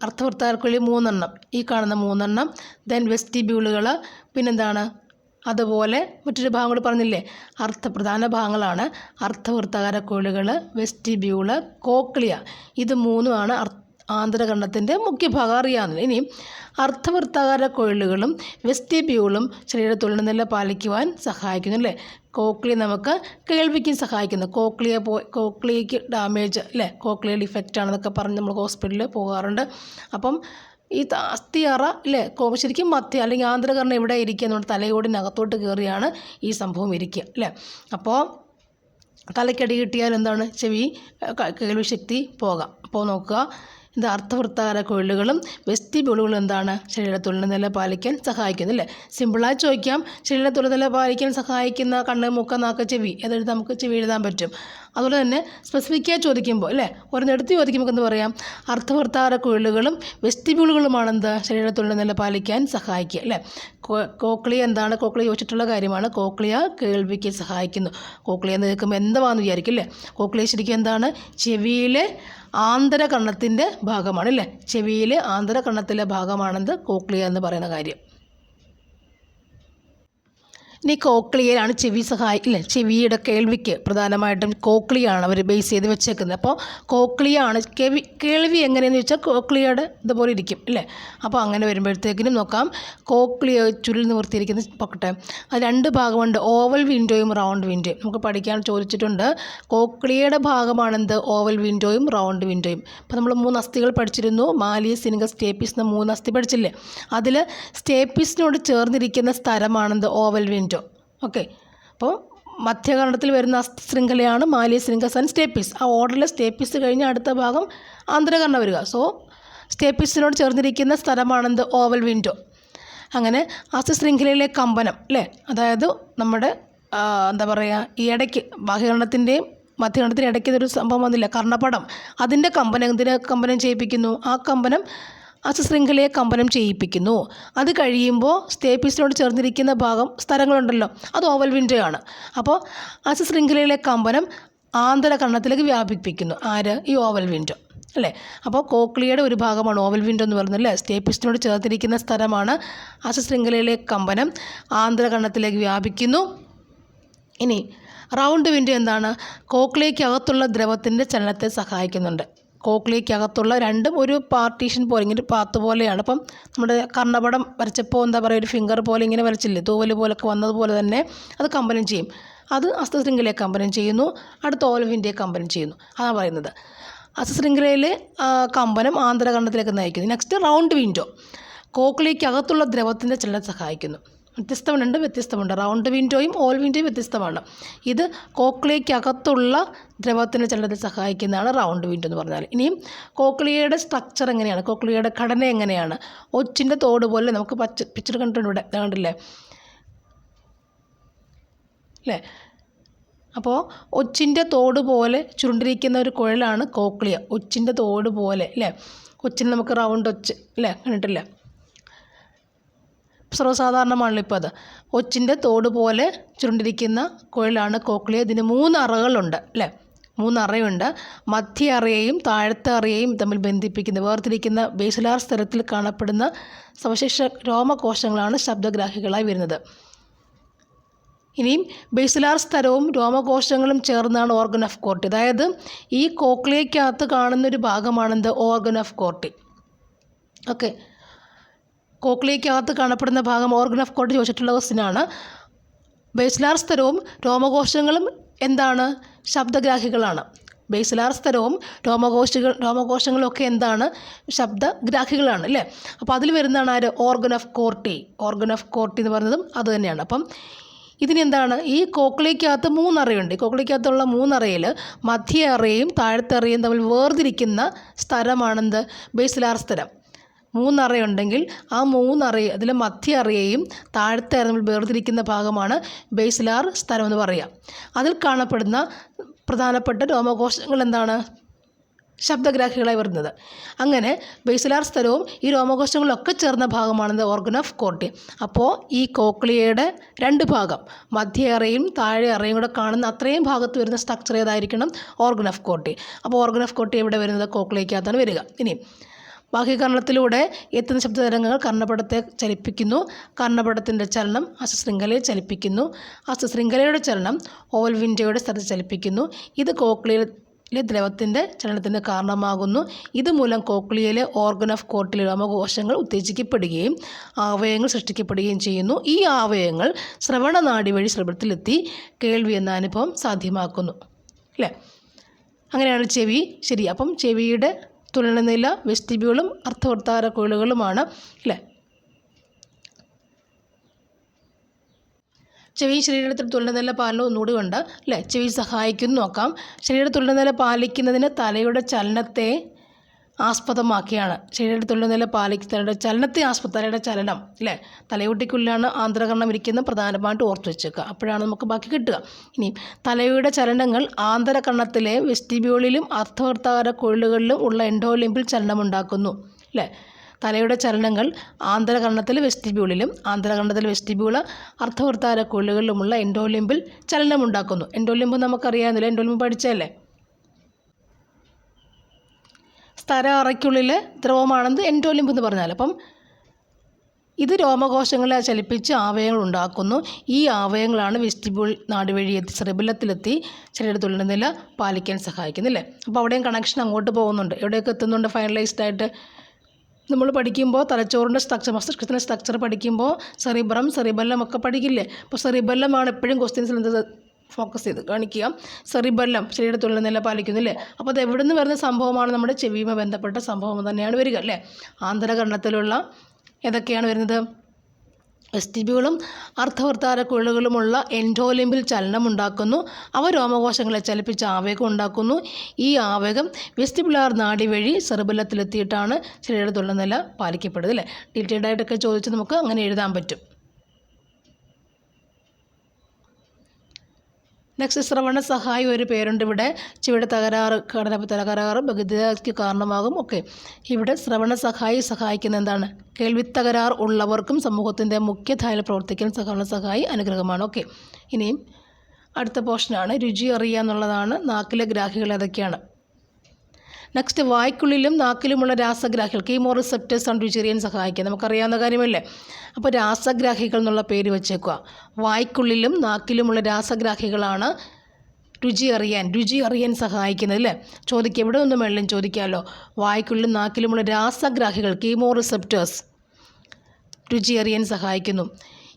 കോഴി മൂന്നെണ്ണം. ഈ കാണുന്ന മൂന്നെണ്ണം. ദെൻ വെസ്റ്റിബ്യൂളുകൾ പിന്നെന്താണ്? അതുപോലെ മറ്റൊരു ഭാഗങ്ങൾ പറഞ്ഞില്ലേ? അർത്ഥ പ്രധാന ഭാഗങ്ങളാണ്. അർത്ഥവൃത്താകാര കോഴികൾ വെസ്റ്റിബ്യൂൾ കോക്ലിയ. ഇത് മൂന്നുമാണ് ആന്തരകണ്ഠത്തിന്റെ മുഖ്യഭാഗം മുഖ്യ ഭാഗം അറിയാവുന്നത്. ഇനി അർത്ഥവൃത്താകാര കോഴികളും വെസ്റ്റിബ്യൂളും ശരീരത്തുള്ളിൽ നില പാലിക്കുവാൻ സഹായിക്കുന്നു അല്ലേ? കോക്ലിയ നമുക്ക് കേൾവിക്കും സഹായിക്കുന്നു. കോക്ലിയ പോ കോക്ലിയയ്ക്ക് ഡാമേജ് അല്ലേ? കോക്ലിയ ഡിഫക്റ്റ് ആണെന്നൊക്കെ പറഞ്ഞ് നമ്മൾ ഹോസ്പിറ്റലിൽ പോകാറുണ്ട്. അപ്പം ഈ അസ്ഥിയറ അല്ലേ ശരിക്കും മധ്യ അല്ലെങ്കിൽ ആന്തരകരണം ഇവിടെ ഇരിക്കുക നമ്മുടെ തലയോടിനകത്തോട്ട് കയറിയാണ് ഈ സംഭവം ഇരിക്കുക അല്ലേ അപ്പോൾ തലയ്ക്കടി കിട്ടിയാൽ എന്താണ്? ചെവി കേൾവിശക്തി കേൾവി ശക്തി പോകാം. അപ്പോൾ നോക്കുക ഇത് അർത്ഥവൃത്താകാര കൊഴിലുകളും വെസ്റ്റിബ്യൂളുകളും എന്താണ്? ശരീരത്തുള്ളിൽ നില പാലിക്കാൻ സഹായിക്കുന്നു അല്ലേ? സിമ്പിളായി ചോദിക്കാം. ശരീരത്തുള്ളിൽ നില പാലിക്കാൻ സഹായിക്കുന്ന കണ്ണ് മുക്ക നാക്ക് ചെവി ഏതെഴുതി നമുക്ക് ചെവി എഴുതാൻ പറ്റും. അതുപോലെ തന്നെ സ്പെസിഫിക്കായി ചോദിക്കുമ്പോൾ അല്ലേ? ഒരെണ്ണെടുത്ത് ചോദിക്കുമ്പോൾ എന്ത് പറയാം? അർത്ഥവൃത്താകാര കുഴലുകളും വെസ്റ്റിബ്യൂളുകളുമാണെന്ത്? ശരീരത്തുള്ളിൽ നില പാലിക്കാൻ സഹായിക്കുക അല്ലേ? കോക്ലി കോക്ലിയ എന്താണ്? കോക്ലിയ ചോദിച്ചിട്ടുള്ള കാര്യമാണ്. കോക്ലിയ കേൾവിക്ക് സഹായിക്കുന്നു. കോക്ലിയ എന്ന് കേൾക്കുമ്പോൾ എന്താണെന്ന് വിചാരിക്കും അല്ലേ? കോക്ലിയ ശരിക്കും എന്താണ്? ചെവിയിലെ ആന്തരകണ്ണത്തിന്റെ ഭാഗമാണ് അല്ലേ ചെവിയിലെ ആന്തരകണ്ണത്തിലെ ഭാഗമാണെന്ത്? കോക്ലിയ എന്ന് പറയുന്ന കാര്യം. ഇനി കോക്ലിയയിലാണ് ചെവി സഹായി സഹായിക്കില്ലേ ചെവിയുടെ കേൾവിക്ക് പ്രധാനമായിട്ടും കോക്ലിയാണ് അവർ ബേസ് ചെയ്ത് വെച്ചേക്കുന്നത്. അപ്പോൾ കോക്ലിയാണ് കേൾവി കേൾവി എങ്ങനെയെന്ന് വെച്ചാൽ കോക്ലിയയുടെ ഇതുപോലെ ഇരിക്കും അല്ലേ അപ്പോൾ അങ്ങനെ വരുമ്പോഴത്തേക്കിനും നോക്കാം. കോക്ലിയ ചുരുൾ നിവർത്തിയിരിക്കുന്ന പൊക്കട്ടെ. അത് രണ്ട് ഭാഗമുണ്ട്. ഓവൽ വിൻഡോയും റൗണ്ട് വിൻഡോയും. നമുക്ക് പഠിക്കാൻ ചോദിച്ചിട്ടുണ്ട്. കോക്ലിയയുടെ ഭാഗമാണെന്ത്? ഓവൽ വിൻഡോയും റൗണ്ട് വിൻഡോയും. അപ്പോൾ നമ്മൾ മൂന്ന് അസ്ഥികൾ പഠിച്ചിരുന്നു. മാലിയ സിനിക സ്റ്റേപ്പീസ് എന്ന മൂന്ന് അസ്ഥി പഠിച്ചില്ലേ? അതിൽ സ്റ്റേപ്പീസിനോട് ചേർന്നിരിക്കുന്ന സ്ഥലമാണെന്ത്? Oval window. ഓക്കെ. അപ്പോൾ മധ്യകരണത്തിൽ വരുന്ന ശൃംഖലയാണ് മാലിയ ശൃംഖല ആൻഡ് സ്റ്റേപ്പീസ് ആ ഓർഡറിലെ സ്റ്റേപ്പിസ് കഴിഞ്ഞ് അടുത്ത ഭാഗം ആന്തരകർണ വരിക. സോ സ്റ്റേപ്പിസിനോട് ചേർന്നിരിക്കുന്ന സ്ഥലമാണെന്ത്? Oval window. അങ്ങനെ അസ്ഥി ശൃംഖലയിലെ കമ്പനം അല്ലേ അതായത് നമ്മുടെ എന്താ പറയുക ഈ ഇടയ്ക്ക് ബാഹ്യകരണത്തിന്റെയും മധ്യകരണത്തിന്റെ ഇടയ്ക്ക് ഇതൊരു സംഭവം വന്നില്ല. കർണപടം. അതിന്റെ കമ്പനം എന്തിനെ കമ്പനം ചെയ്യിപ്പിക്കുന്നു? ആ കമ്പനം അസ്ഥിശൃംഖലയെ കമ്പനം ചെയ്യിപ്പിക്കുന്നു. അത് കഴിയുമ്പോൾ സ്റ്റേപ്പിസിനോട് ചേർന്നിരിക്കുന്ന ഭാഗം സ്ഥലങ്ങളുണ്ടല്ലോ അത് ഓവൽ വിൻഡോ ആണ് അപ്പോൾ അസ്ഥിശൃംഖലയിലെ കമ്പനം ആന്തര കണ്ണത്തിലേക്ക് വ്യാപിപ്പിക്കുന്നു. ആര്? ഈ ഓവൽ വിൻഡോ അല്ലേ? അപ്പോൾ കോക്ലിയയുടെ ഒരു ഭാഗമാണ് ഓവൽ വിൻഡോ എന്ന് പറയുന്നത് അല്ലേ? സ്റ്റേപ്പിസ്റ്റിനോട് ചേർത്തിരിക്കുന്ന സ്ഥലമാണ് അസ്ഥിശൃംഖലയിലെ കമ്പനം ആന്തര കണ്ണത്തിലേക്ക് വ്യാപിക്കുന്നു. ഇനി റൗണ്ട് വിൻഡോ എന്താണ്? കോക്ലിയയ്ക്കകത്തുള്ള ദ്രവത്തിന്റെ ചലനത്തെ സഹായിക്കുന്നുണ്ട്. കോക്ലിയയ്ക്കകത്തുള്ള രണ്ടും ഒരു പാർട്ടീഷൻ പോലെ ഇങ്ങനെ പാത്ത് പോലെയാണ്. അപ്പം നമ്മുടെ കർണപടം വരച്ചപ്പോൾ എന്താ പറയുക ഒരു ഫിംഗർ പോലെ ഇങ്ങനെ വരച്ചില്ലേ തൂവൽ പോലൊക്കെ വന്നതുപോലെ തന്നെ അത് കമ്പനം ചെയ്യും. അത് അസ്ഥശൃംഖലയെ കമ്പനം ചെയ്യുന്നു അടുത്ത ഓലവിന്റെ കമ്പനം ചെയ്യുന്നു. അതാണ് പറയുന്നത്. അസ്ഥശൃംഖലയിലെ കമ്പനം ആന്തരകണ്ഡത്തിലേക്ക് നയിക്കുന്നു. നെക്സ്റ്റ് റൗണ്ട് വിൻഡോ കോക്ലിയയ്ക്കകത്തുള്ള ദ്രവത്തിന്റെ ചലനം സഹായിക്കുന്നു. വ്യത്യസ്തമുണ്ട് വ്യത്യസ്തമുണ്ട്. റൗണ്ട് വിൻഡോയും ഓൾ വിൻഡോയും വ്യത്യസ്തമാണ്. ഇത് കോക്ലിയയ്ക്കകത്തുള്ള ദ്രവത്തിന്റെ ചലനത്തെ സഹായിക്കുന്നതാണ് റൗണ്ട് വിൻഡോ എന്ന് പറഞ്ഞാൽ. ഇനിയും കോക്ലിയയുടെ സ്ട്രക്ചർ എങ്ങനെയാണ്? കോക്ലിയയുടെ ഘടന എങ്ങനെയാണ്? ഒച്ചിന്റെ തോട് പോലെ നമുക്ക് പച്ച പിക്ചർ കണ്ടിട്ടുണ്ട് ഇവിടെ. കണ്ടില്ലേ? അല്ലേ അപ്പോൾ ഒച്ചിന്റെ തോട് പോലെ ചുരുണ്ടിരിക്കുന്ന ഒരു കുഴലാണ് കോക്ലിയ. ഒച്ചിന്റെ തോട് പോലെ അല്ലേ കൊച്ചിന് നമുക്ക് റൗണ്ട് ഒച്ച് അല്ലേ കണ്ടിട്ടില്ല? സർവസാധാരണമാണല്ലോ ഇപ്പോൾ അത്. ഒച്ചിന്റെ തോട് പോലെ ചുരുണ്ടിരിക്കുന്ന കുഴലാണ് കോക്ലിയ ഇതിന് മൂന്ന് അറകളുണ്ട് അല്ലേ? മൂന്ന് അറയുണ്ട്. മധ്യ അറയെയും താഴത്തെ അറയെയും തമ്മിൽ ബന്ധിപ്പിക്കുന്ന വേർതിരിക്കുന്ന ബേസിലാർ സ്ഥലത്തിൽ കാണപ്പെടുന്ന സവിശേഷ രോമകോശങ്ങളാണ് ശബ്ദഗ്രാഹികളായി വരുന്നത്. ഇനിയും ബേസിലാർ സ്ഥലവും രോമകോശങ്ങളും ചേർന്നാണ് ഓർഗൻ ഓഫ് കോർട്ടി. അതായത് ഈ കോക്ലിയക്കകത്ത് കാണുന്ന ഒരു ഭാഗമാണെന്ത്? Organ of Corti. ഓക്കെ. കോക്ലിയക്കകത്ത് കാണപ്പെടുന്ന ഭാഗം ഓർഗൻ ഓഫ് കോട്ട് ചോദിച്ചിട്ടുള്ള ക്വസ്റ്റിനാണ് ബേസിലാർ സ്ഥലവും രോമകോശങ്ങളും എന്താണ്? ശബ്ദഗ്രാഹികളാണ്. ബേസിലാർ സ്ഥലവും രോമകോശികൾ രോമകോശങ്ങളൊക്കെ എന്താണ്? ശബ്ദഗ്രാഹികളാണ് അല്ലേ? അപ്പോൾ അതിൽ വരുന്നതാണ് ആര്? Organ of Corti organ of Corti എന്ന് പറയുന്നതും അത് തന്നെയാണ്. അപ്പം ഇതിനെന്താണ് ഈ കോക്ലിക്കകത്ത് മൂന്നറയുണ്ട്. കോക്ലിക്കകത്തുള്ള മൂന്നറയിൽ മധ്യ അറയും താഴത്തെ അറയും തമ്മിൽ വേർതിരിക്കുന്ന സ്ഥലമാണെന്ത്? ബേസിലാർ സ്ഥലം മൂന്നറയുണ്ടെങ്കിൽ ആ മൂന്നറ അതിലെ മധ്യ അറയെയും താഴത്തെ അറ നമ്മൾ വേർതിരിക്കുന്ന ഭാഗമാണ് ബേസിലാർ സ്ഥലം എന്ന് പറയുക. അതിൽ കാണപ്പെടുന്ന പ്രധാനപ്പെട്ട രോമകോശങ്ങൾ എന്താണ്? ശബ്ദഗ്രാഹികളായി വരുന്നത്. അങ്ങനെ ബേസിലാർ സ്ഥലവും ഈ രോമകോശങ്ങളൊക്കെ ചേർന്ന ഭാഗമാണെന്ന് ഓർഗൻ ഓഫ് കോർട്ടി. അപ്പോൾ ഈ കോക്ലിയയുടെ രണ്ട് ഭാഗം മധ്യ അറയും താഴെ അറയും കൂടെ കാണുന്ന അത്രയും ഭാഗത്ത് വരുന്ന സ്ട്രക്ചർ ഏതായിരിക്കണം? Organ of Corti. അപ്പോൾ ഓർഗൻ ഓഫ് കോർട്ടി എവിടെ വരുന്നത്? കോക്ലിയക്കകത്താണ് വരിക. ഇനി ബാഹ്യകർണത്തിലൂടെ എത്തുന്ന ശബ്ദതരംഗങ്ങൾ കർണപടത്തെ ചലിപ്പിക്കുന്നു. കർണപടത്തിന്റെ ചലനം അസ്ഥശൃംഖലയെ ചലിപ്പിക്കുന്നു. അസ്ഥശൃംഖലയുടെ ചലനം ഓവൽ വിൻഡോയുടെ സ്ഥലത്ത് ചലിപ്പിക്കുന്നു. ഇത് കോക്ലിയയിലെ ദ്രവത്തിന്റെ ചലനത്തിന് കാരണമാകുന്നു. ഇതുമൂലം കോക്ലിയയിലെ ഓർഗൻ ഓഫ് കോട്ടിലെ രോമകോശങ്ങൾ ഉത്തേജിക്കപ്പെടുകയും ആവയങ്ങൾ സൃഷ്ടിക്കപ്പെടുകയും ചെയ്യുന്നു. ഈ ആവയങ്ങൾ ശ്രവണനാടി വഴി ശ്രവണത്തിലെത്തി കേൾവി എന്ന അനുഭവം സാധ്യമാക്കുന്നു. അല്ലേ? അങ്ങനെയാണ് ചെവി ശരി. അപ്പം ചെവിയുടെ തുലനനില വെസ്റ്റിബ്യൂളും അർത്ഥവൃത്താര കോളുകളുമാണ് അല്ലേ ചെവി ശരീരത്തിൽ തുലനില പാലനം ഒന്നുകൂടി ഉണ്ട് അല്ലേ ചെവി സഹായിക്കുന്നു. നോക്കാം. ശരീര തുലനില പാലിക്കുന്നതിന് തലയുടെ ചലനത്തെ ആസ്പദമാക്കിയാണ്. ശരീരത്തിൽ തുലനനില പാലിക്കുന്നതിന്റെ ചലനത്തെ ആസ്പത്രിയുടെ ചലനം അല്ലേ തലയോട്ടിക്കുള്ളിലാണ് ആന്തരകരണം ഇരിക്കുന്നത് പ്രധാനമായിട്ട് ഓർത്തു വെച്ചേക്കുക. അപ്പോഴാണ് നമുക്ക് ബാക്കി കിട്ടുക. ഇനി തലയുടെ ചലനങ്ങൾ ആന്തരകരണത്തിലെ വെസ്റ്റിബ്യൂളിലും അർത്ഥവർത്താര കൊഴിലുകളിലും ഉള്ള എൻഡോലിമ്പിൽ ചലനമുണ്ടാക്കുന്നു അല്ലേ തലയുടെ ചലനങ്ങൾ ആന്തരകരണത്തിലെ വെസ്റ്റിബ്യൂളിലും ആന്തരകരണത്തിലെ വെസ്റ്റിബ്യൂൾ അർത്ഥവർത്താര കൊഴിലുകളിലുമുള്ള എൻഡോലിമ്പിൽ ചലനമുണ്ടാക്കുന്നു. എൻഡോലിമ്പ് നമുക്കറിയാമെന്നില്ല എൻഡോലിമ്പ് പഠിച്ചതല്ലേ? സ്ഥര അറയ്ക്കുള്ളിലെ ദ്രവമാണെന്ന് എൻഡോലിമ്പ് എന്ന് പറഞ്ഞാൽ അപ്പം ഇത് രോമകോശങ്ങളെ ചലിപ്പിച്ച് ആവയങ്ങൾ ഉണ്ടാക്കുന്നു. ഈ ആവയങ്ങളാണ് വെസ്റ്റിബ്യൂൾ നാട് വഴി എത്തി സെറിബിലത്തിലെത്തി ശരീരത്തുള്ള നില പാലിക്കാൻ സഹായിക്കുന്നില്ലേ? അപ്പോൾ അവിടെയും കണക്ഷൻ അങ്ങോട്ട് പോകുന്നുണ്ട്. എവിടെയൊക്കെ എത്തുന്നുണ്ട്? ഫൈനലൈസ്ഡ് ആയിട്ട് നമ്മൾ പഠിക്കുമ്പോൾ തലച്ചോറിന്റെ സ്ട്രക്ചർ മസ്തിഷ്കത്തിന്റെ സ്ട്രക്ചർ പഠിക്കുമ്പോൾ സെറിബ്രം സെറിബല്ലം ഒക്കെ പഠിക്കില്ലേ? അപ്പോൾ സെറിബല്ലമാണ് എപ്പോഴും ക്വസ്റ്റ്യൻസിൽ എന്ത് ഫോക്കസ് ചെയ്ത്. കാണിക്കുക. സെറിബല്ലം ശരീരത്തുള്ള നില പാലിക്കുന്നില്ലേ അപ്പോൾ അത് എവിടെ നിന്ന് വരുന്ന സംഭവമാണ് നമ്മുടെ ചെവിയുമായി ബന്ധപ്പെട്ട സംഭവം തന്നെയാണ് വരിക അല്ലേ? ആന്തരകരണത്തിലുള്ള ഏതൊക്കെയാണ് വരുന്നത്? വെസ്റ്റിബ്യൂളും അർത്ഥവർത്താര കുഴലുകളുമുള്ള എൻഡോലിമ്പിൽ ചലനമുണ്ടാക്കുന്നു. അവ രോമകോശങ്ങളെ ചലിപ്പിച്ച് ആവേഗം ഉണ്ടാക്കുന്നു. ഈ ആവേഗം വെസ്റ്റിബുലാർ നാഡി വഴി സെറിബലത്തിലെത്തിയിട്ടാണ് ശരീരത്തുള്ള നില പാലിക്കപ്പെടുന്നത് അല്ലേ? ഡീറ്റെയിൽഡായിട്ടൊക്കെ ചോദിച്ച് നമുക്ക് അങ്ങനെ എഴുതാൻ പറ്റും. നെക്സ്റ്റ് ശ്രവണ സഹായി ഒരു പേരുണ്ട് ഇവിടെ. ചെവിയുടെ തകരാറ് ഘടന തകരാറ് ബഹിതയ്ക്ക് കാരണമാകും. ഒക്കെ ഇവിടെ ശ്രവണ സഹായി സഹായിക്കുന്ന എന്താണ്? കേൾവി തകരാർ ഉള്ളവർക്കും സമൂഹത്തിന്റെ മുഖ്യധാരയിൽ പ്രവർത്തിക്കാൻ ശ്രവണ സഹായി അനുഗ്രഹമാണ്. ഓക്കെ ഇനിയും അടുത്ത പോർഷനാണ് രുചി അറിയുക എന്നുള്ളതാണ് നാക്കിലെ ഗ്രാഹികൾ ഏതൊക്കെയാണ്? നെക്സ്റ്റ് വായ്ക്കുള്ളിലും നാക്കിലുമുള്ള രാസഗ്രാഹികൾ കീമോ റിസെപ്റ്റേഴ്സ് ആണ് രുചിറിയാൻ സഹായിക്കുക. നമുക്കറിയാവുന്ന കാര്യമല്ലേ? അപ്പോൾ രാസഗ്രാഹികൾ എന്നുള്ള പേര് വെച്ചേക്കുക. വായ്ക്കുള്ളിലും നാക്കിലുമുള്ള രാസഗ്രാഹികളാണ് രുചി അറിയാൻ രുചി അറിയാൻ സഹായിക്കുന്നത് അല്ലേ? ചോദിക്കുക എവിടെ ഒന്നും വെള്ളം ചോദിക്കാമല്ലോ വായ്ക്കുള്ളിലും നാക്കിലുമുള്ള രാസഗ്രാഹികൾ കീമോ റിസെപ്റ്റേഴ്സ് രുചി അറിയാൻ സഹായിക്കുന്നു.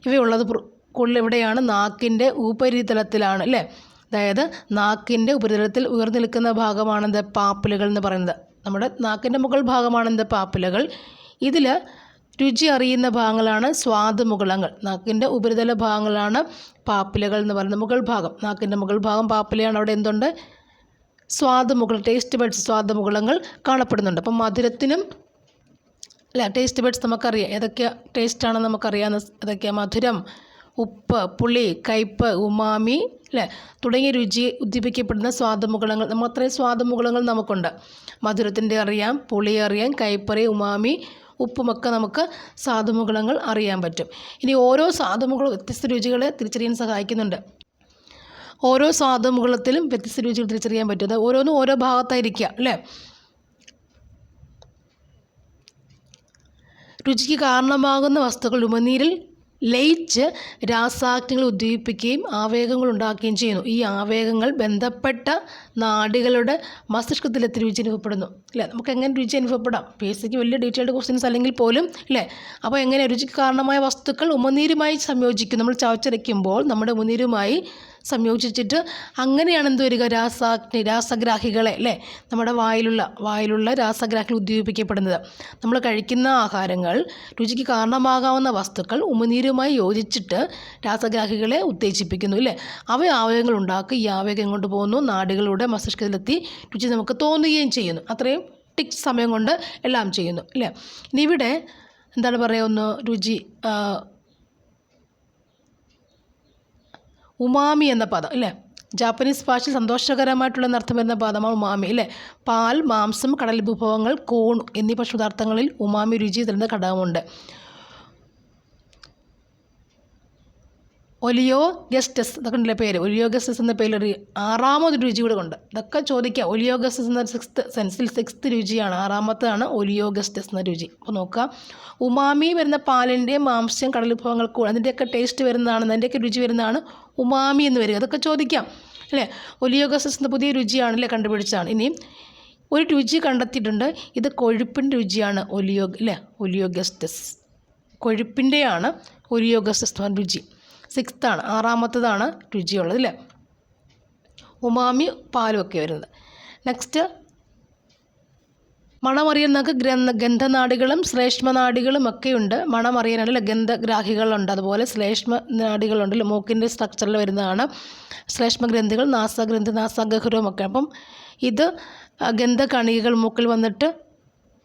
ഇവയുള്ളത് കൂടുതൽ എവിടെയാണ്? നാക്കിന്റെ ഉപരിതലത്തിലാണ് അല്ലേ? അതായത് നാക്കിന്റെ ഉപരിതലത്തിൽ ഉയർന്നു നിൽക്കുന്ന ഭാഗമാണെന്ത് പാപ്പിലുകൾ എന്ന് പറയുന്നത്. നമ്മുടെ നാക്കിന്റെ മുകൾ ഭാഗമാണെന്ത് പാപ്പിലുകൾ. ഇതിൽ രുചി അറിയുന്ന ഭാഗങ്ങളാണ് സ്വാദുമുകളങ്ങൾ. നാക്കിന്റെ ഉപരിതല ഭാഗങ്ങളാണ് പാപ്പിലകൾ എന്ന് പറയുന്നത് മുകൾ ഭാഗം. നാക്കിന്റെ മുകൾ ഭാഗം പാപ്പിലയാണ്. അവിടെ എന്തുണ്ട്? സ്വാദുമുകൾ ടേസ്റ്റ് ബഡ്സ് സ്വാദുമുകളങ്ങൾ കാണപ്പെടുന്നുണ്ട്. അപ്പം മധുരത്തിനും അല്ല ടേസ്റ്റ് ബഡ്സ് നമുക്കറിയാം. ഏതൊക്കെ ടേസ്റ്റാണെന്ന് നമുക്കറിയാവുന്ന ഏതൊക്കെയാണ് മധുരം ഉപ്പ് പുളി കയ്പ്പ് ഉമാമി അല്ലേ തുടങ്ങിയ രുചി ഉദ്ദീപിക്കപ്പെടുന്ന സ്വാദമുകുളങ്ങൾ. നമ്മൾ അത്രയും സ്വാദമുകുളങ്ങൾ നമുക്കുണ്ട്. മധുരത്തിന്റെ അറിയാം പുളി അറിയാം കയ്പ്പറി ഉമാമി ഉപ്പുമൊക്കെ നമുക്ക് സ്വാദുമുകളങ്ങൾ അറിയാൻ പറ്റും. ഇനി ഓരോ സ്വാദുമുകളും വ്യത്യസ്ത രുചികളെ തിരിച്ചറിയാൻ സഹായിക്കുന്നുണ്ട്. ഓരോ സ്വാദമുകളത്തിലും വ്യത്യസ്ത രുചികൾ തിരിച്ചറിയാൻ പറ്റും. അത് ഓരോന്നും ഓരോ ഭാഗത്തായിരിക്കുക അല്ലേ രുചിക്ക് കാരണമാകുന്ന വസ്തുക്കൾ ഉമനീരിൽ ലയിച്ച് രാസാഗ്നികൾ ഉദ്ദീപിക്കുകയും ആവേഗങ്ങൾ ഉണ്ടാക്കുകയും ചെയ്യുന്നു. ഈ ആവേഗങ്ങൾ ബന്ധപ്പെട്ട നാഡികളുടെ മസ്തിഷ്കത്തിലെത്തി രുചി അനുഭവപ്പെടുന്നു. അല്ലേ? നമുക്ക് എങ്ങനെ രുചി അനുഭവപ്പെടാം? പി എസ് സിക്ക് വലിയ ഡീറ്റെയിൽഡ് ക്വസ്റ്റ്യൻസ് അല്ലെങ്കിൽ പോലും അല്ലേ? അപ്പോൾ എങ്ങനെ രുചിക്ക് കാരണമായ വസ്തുക്കൾ ഉമനീരുമായി സംയോജിക്കും? നമ്മൾ ചവച്ചരയ്ക്കുമ്പോൾ നമ്മുടെ ഉമനീരുമായി സംയോജിച്ചിട്ട് അങ്ങനെയാണ് എന്ത് വരിക? രാസാഗ്നി രാസഗ്രാഹികളെ അല്ലേ? നമ്മുടെ വായിലുള്ള വായിലുള്ള രാസഗ്രാഹികൾ ഉദ്ദീപിക്കപ്പെടുന്നത്. നമ്മൾ കഴിക്കുന്ന ആഹാരങ്ങൾ രുചിക്ക് കാരണമാകാവുന്ന വസ്തുക്കൾ ഉമിനീരുമായി യോജിച്ചിട്ട് രാസഗ്രാഹികളെ ഉത്തേജിപ്പിക്കുന്നു അല്ലേ? അവ ആവേഗങ്ങൾ ഉണ്ടാക്കി ഈ ആവേഗം കൊണ്ട് പോകുന്നു നാടുകളുടെ മസ്തിഷ്കത്തിലെത്തി രുചി നമുക്ക് തോന്നുകയും ചെയ്യുന്നു. അത്രയും ടിക് സമയം കൊണ്ട് എല്ലാം ചെയ്യുന്നു അല്ലേ? ഇനി ഇവിടെ എന്താണ് പറയുക ഒന്ന് രുചി ആ, ഉമാമി എന്ന പദം അല്ലേ? ജാപ്പനീസ് ഭാഷയിൽ സന്തോഷകരമായിട്ടുള്ള അർത്ഥം വരുന്ന പദമാണ് ഉമാമി അല്ലേ? പാൽ മാംസം കടൽ വിഭവങ്ങൾ കൂൺ എന്നീ ഭക്ഷ്യപദാർത്ഥങ്ങളിൽ ഉമാമി രുചി തരുന്ന ഘടകമുണ്ട്. ഒലിയോ ഗസ്റ്റസ് ഇതൊക്കെ ഉണ്ടല്ലേ പേര്. ഒലിയോ ഗസ്റ്റസ് എന്ന പേരിൽ ഒരു ആറാമത് രുചി കൂടെ ഉണ്ട് ഇതൊക്കെ ചോദിക്കുക ഒലിയോ ഗസ്റ്റസ് എന്ന സിക്സ്ത് സെൻസിൽ സിക്സ്ത് രുചിയാണ്. ആറാമത്തതാണ് ഒലിയോ ഗസ്റ്റസ് എന്ന രുചി. അപ്പോൾ നോക്കുക ഉമാമി വരുന്ന പാലിന്റെ മാംസ്യം കടൽ വിഭവങ്ങൾ കൂടെ അതിന്റെയൊക്കെ ടേസ്റ്റ് വരുന്നതാണ് അതിന്റെയൊക്കെ രുചി വരുന്നതാണ് ഉമാമി എന്ന് വരിക. അതൊക്കെ ചോദിക്കാം. അല്ലേ? ഒലിയോ ഗസ്റ്റസ് എന്ന പുതിയ രുചിയാണ് അല്ലേ കണ്ടുപിടിച്ചതാണ്. ഇനിയും ഒരു രുചി കണ്ടെത്തിയിട്ടുണ്ട്. ഇത് കൊഴുപ്പിന്റെ രുചിയാണ് ഒലിയോ അല്ലേ? Oleogustus. കൊഴുപ്പിന്റെയാണ് ഒലിയോ ഗസ്റ്റസ് രുചി. സിക്സ്ത്താണ് ആറാമത്തതാണ് രുചിയുള്ളത് അല്ലേ ഉമാമി പാലും ഒക്കെ വരുന്നത്. നെക്സ്റ്റ് മണമറിയുന്നതൊക്കെ ഗ്രന്ഥ ഗന്ധനാടികളും ശ്ലേഷ്മനാടികളും ഒക്കെ ഉണ്ട് മണമറിയാനുള്ള ഗന്ധഗ്രാഹികളുണ്ട്. അതുപോലെ ശ്ലേഷ്മ നാടികളുണ്ട്? മൂക്കിന്റെ സ്ട്രക്ചറിൽ വരുന്നതാണ്. ശ്ലേഷ്മഗ്രന്ഥികൾ നാസഗ്രന്ഥി നാസാഗഹ്രവും ഒക്കെ അപ്പം ഇത് ഗന്ധകണികകൾ മൂക്കിൽ വന്നിട്ട്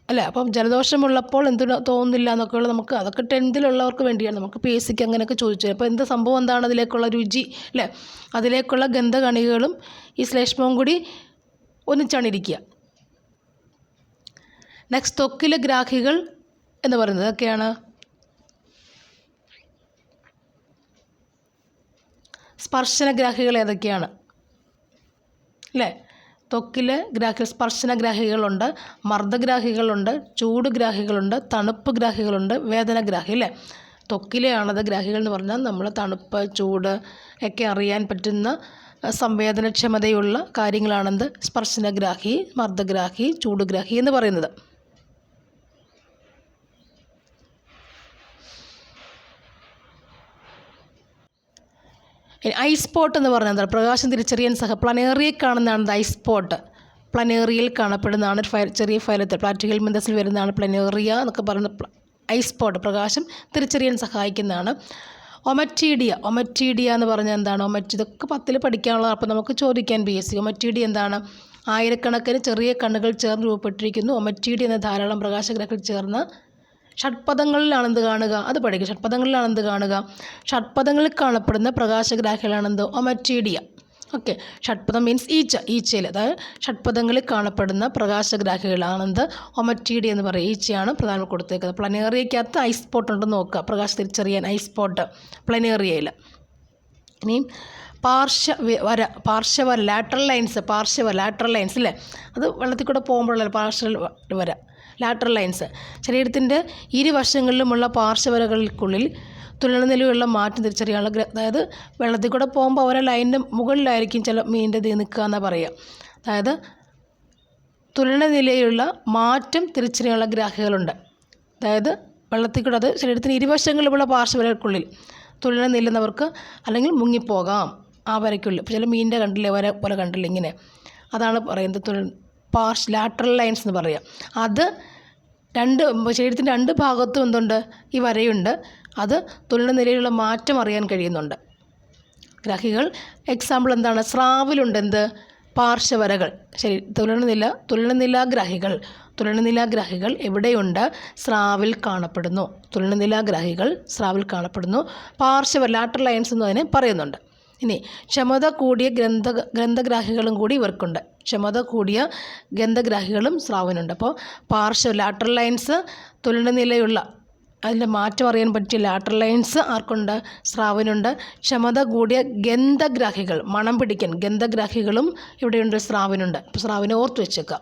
അല്ലേ? അപ്പം ജലദോഷമുള്ളപ്പോൾ എന്തു തോന്നുന്നില്ല എന്നൊക്കെയുള്ള നമുക്ക് അതൊക്കെ ടെൻത്തിലുള്ളവർക്ക് വേണ്ടിയാണ്. നമുക്ക് പി എസ് സിക്ക് അങ്ങനെയൊക്കെ ചോദിച്ചു അപ്പോൾ എന്ത് സംഭവം എന്താണ് അതിലേക്കുള്ള രുചി അല്ലേ? അതിലേക്കുള്ള ഗന്ധകണികകളും ഈ ശ്ലേഷ്മവും കൂടി ഒന്നിച്ചാണ് ഇരിക്കുക നെക്സ്റ്റ് ത്വക്കിലെ ഗ്രാഹികൾ എന്ന് പറയുന്നത് ഒക്കെയാണ് സ്പർശനഗ്രാഹികൾ ഏതൊക്കെയാണ്? അല്ലേ? ത്വക്കിലെ സ്പർശന സ്പർശനഗ്രാഹികളുണ്ട് മർദ്ദഗ്രാഹികളുണ്ട് ചൂട് ഗ്രാഹികളുണ്ട് തണുപ്പ് ഗ്രാഹികളുണ്ട് വേദനഗ്രാഹി അല്ലേ? ത്വക്കിലെയാണത് ഗ്രാഹികൾ എന്ന് പറഞ്ഞാൽ നമ്മൾ തണുപ്പ് ചൂട് ഒക്കെ അറിയാൻ പറ്റുന്ന സംവേദനക്ഷമതയുള്ള കാര്യങ്ങളാണെന്ത് സ്പർശനഗ്രാഹി മർദ്ദഗ്രാഹി ചൂടുഗ്രാഹി എന്ന് പറയുന്നത്. ഐസ് സ്പോട്ട് എന്ന് പറഞ്ഞാൽ എന്താണ് പ്രകാശം തിരിച്ചറിയാൻ സഹ പ്ലനേറിയെ കാണുന്നതാണ് ഐസ് സ്പോട്ട് പ്ലനേറിയയിൽ കാണപ്പെടുന്നതാണ് ഫയൽ ചെറിയ ഫയലത്തിൽ പ്ലാറ്റിക്കൽ മെന്തസിൽ വരുന്നതാണ് പ്ലനേറിയ എന്നൊക്കെ പറയുന്ന ഐസ് സ്പോട്ട് പ്രകാശം തിരിച്ചറിയാൻ സഹായിക്കുന്നതാണ്. ഒമറ്റീഡിയ ഒമറ്റീഡിയ എന്ന് പറഞ്ഞാൽ എന്താണ്? ഒമറ്റ് ഇതൊക്കെ പത്തിൽ പഠിക്കാനുള്ളത് അപ്പോൾ നമുക്ക് ചോദിക്കാൻ ബി എസ് സി. ഒമറ്റീഡിയ എന്താണ്? ആയിരക്കണക്കിന് ചെറിയ കണ്ണുകൾ ചേർന്ന് രൂപപ്പെട്ടിരിക്കുന്നു. ഒമറ്റീഡിയ എന്ന ധാരാളം പ്രകാശഗ്രഹങ്ങൾ ചേർന്ന് ഷഡ്പദങ്ങളിലാണ് എന്ത് കാണുക? അത് പഠിക്കുക ഷഡ്പദങ്ങളിലാണ് എന്ത് കാണുക? ഷഡ്പദങ്ങളിൽ കാണപ്പെടുന്ന പ്രകാശഗ്രാഹികളാണെന്ത്? ഒമറ്റീഡിയ. ഓക്കെ. ഷഡ്പദം മീൻസ് ഈച്ച ഈച്ചയിൽ അതായത് ഷഡ്പദങ്ങളിൽ കാണപ്പെടുന്ന പ്രകാശഗ്രാഹികളാണെന്ത്? ഒമറ്റീഡിയ എന്ന് പറയും. ഈച്ചയാണ് പ്രധാനം കൊടുത്തേക്കുന്നത്. പ്ലനേറിയക്കകത്ത് ഐസ് സ്പോട്ട് ഉണ്ടെന്ന് നോക്കുക. പ്രകാശം തിരിച്ചറിയാൻ ഐസ് സ്പോട്ട് പ്ലനേറിയയിൽ ഇനി പാർശ്വ വര. പാർശ്വവര ലാറ്ററൽ ലൈൻസ്. പാർശ്വവര ലാറ്ററൽ ലൈൻസ് അല്ലേ? അത് വെള്ളത്തിൽ കൂടെ പോകുമ്പോഴല്ലേ പാർശ്വ വര. ലാറ്ററൽ ലൈൻസ് ശരീരത്തിന്റെ ഇരുവശങ്ങളിലുമുള്ള പാർശ്വവരകൾക്കുള്ളിൽ തുലനിലയുള്ള മാറ്റം തിരിച്ചറിയാനുള്ള അതായത് വെള്ളത്തിൽ കൂടെ പോകുമ്പോൾ ഓരോ ലൈനിന്റെ മുകളിലായിരിക്കും ചില മീനിന്റെ ഇത് നിൽക്കുക എന്നാണ് പറയുക. അതായത് തുലനനിലയിലുള്ള മാറ്റം തിരിച്ചറിയാനുള്ള ഗ്രാഹികളുണ്ട്. അതായത് വെള്ളത്തിൽ കൂടെ അത് ശരീരത്തിന് ഇരുവശങ്ങളിലുള്ള പാർശ്വവരകൾക്കുള്ളിൽ തുലന നില്ലുന്നവർക്ക് അല്ലെങ്കിൽ മുങ്ങിപ്പോകാം. ആ വരയ്ക്കുള്ളിൽ. ചില മീനിന്റെ കണ്ടില്ലേ? വരെ പോലെ കണ്ടില്ല? ഇങ്ങനെ. അതാണ് പറയുന്നത് തുല പാർഷ് ലാറ്ററൽ ലൈൻസ് എന്ന് പറയുക അത് രണ്ട് ശരീരത്തിന്റെ രണ്ട് ഭാഗത്തും എന്തുണ്ട്? ഈ വരയുണ്ട്. അത് തുലന നിലയിലുള്ള മാറ്റം അറിയാൻ കഴിയുന്നുണ്ട്. ഗ്രാഹികൾ എക്സാമ്പിൾ എന്താണ്? സ്രാവിലുണ്ട് എന്ത്? പാർശ്വവരകൾ ശരി തുലനനില തുലനനില ഗ്രാഹികൾ. തുലനനിലാഗ്രാഹികൾ എവിടെയുണ്ട്? സ്രാവിൽ കാണപ്പെടുന്നു. തുലനനിലാഗ്രാഹികൾ സ്രാവിൽ കാണപ്പെടുന്നു. പാർശ്വ ലാറ്റർ ലൈൻസ് എന്ന് അതിനെ പറയുന്നുണ്ട്. ഇനി ക്ഷമത കൂടിയ ഗ്രന്ഥ ഗ്രന്ഥഗ്രാഹികളും കൂടി ഇവർക്കുണ്ട്. ക്ഷമത കൂടിയ ഗ്രന്ഥഗ്രാഹികളും സ്രാവിനുണ്ട് അപ്പോൾ പാർശ്വ ലാറ്റർ ലൈൻസ് തുലനനിലയുള്ള അതിന്റെ മാറ്റം അറിയാൻ പറ്റിയ ലാറ്റർ ലൈൻസ് ആർക്കുണ്ട്? സ്രാവിനുണ്ട് ക്ഷമത കൂടിയ ഗന്ധഗ്രാഹികൾ മണം പിടിക്കാൻ ഗന്ധഗ്രാഹികളും ഇവിടെയുണ്ട്. സ്രാവിനുണ്ട് അപ്പോൾ സ്രാവിനെ ഓർത്ത് വെച്ചേക്കുക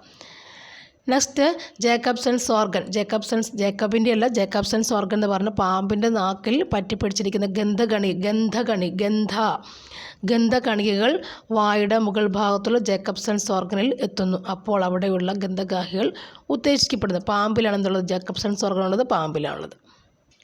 നെക്സ്റ്റ് ജേക്കബ്സൺസ് ഓർഗൻ ജേക്കബ്സൺസ് ജേക്കബിന്റെ അല്ല ജേക്കബ്സൺസ് ഓർഗൻ എന്ന് പറഞ്ഞ പാമ്പിന്റെ നാക്കിൽ പറ്റിപ്പിടിച്ചിരിക്കുന്ന ഗന്ധകണി ഗന്ധകണി ഗന്ധ ഗന്ധകണികകൾ വായുടെ മുകൾ ഭാഗത്തുള്ള ജേക്കബ്സൺസ് ഓർഗനിൽ എത്തുന്നു. അപ്പോൾ അവിടെയുള്ള ഗന്ധഗാഹികൾ ഉത്തേജിക്കപ്പെടുന്നത് പാമ്പിലാണെന്നുള്ളത് ജേക്കബ്സൺസ് ഓർഗൻ ഉള്ളത് പാമ്പിലാണുള്ളത്.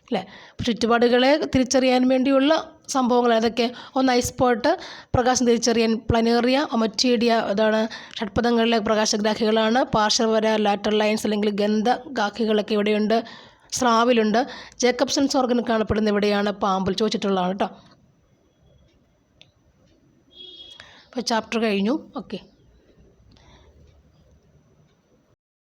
അല്ലേ? ചുറ്റുപാടുകളെ തിരിച്ചറിയാൻ വേണ്ടിയുള്ള സംഭവങ്ങൾ ഏതൊക്കെ ഒന്ന് ഐസ് പോട്ട് പ്രകാശം തിരിച്ചറിയാൻ പ്ലനേറിയ ഒമറ്റീഡിയ ഇതാണ് ഷഡ്പഥങ്ങളിലെ പ്രകാശഗ്രാഹികളാണ് പാർശ്വവര ലാറ്റർ ലൈൻസ് അല്ലെങ്കിൽ ഗന്ധ ഗന്ധഗാഹികളൊക്കെ ഇവിടെയുണ്ട് സ്രാവിലുണ്ട്. ജേക്കബ്സൺസ് ഓർഗൻ കാണപ്പെടുന്ന ഇവിടെയാണ് പാമ്പിൽ ചോദിച്ചിട്ടുള്ളതാണ് കേട്ടോ. അപ്പോൾ ചാപ്റ്റർ കഴിഞ്ഞു. ഓക്കെ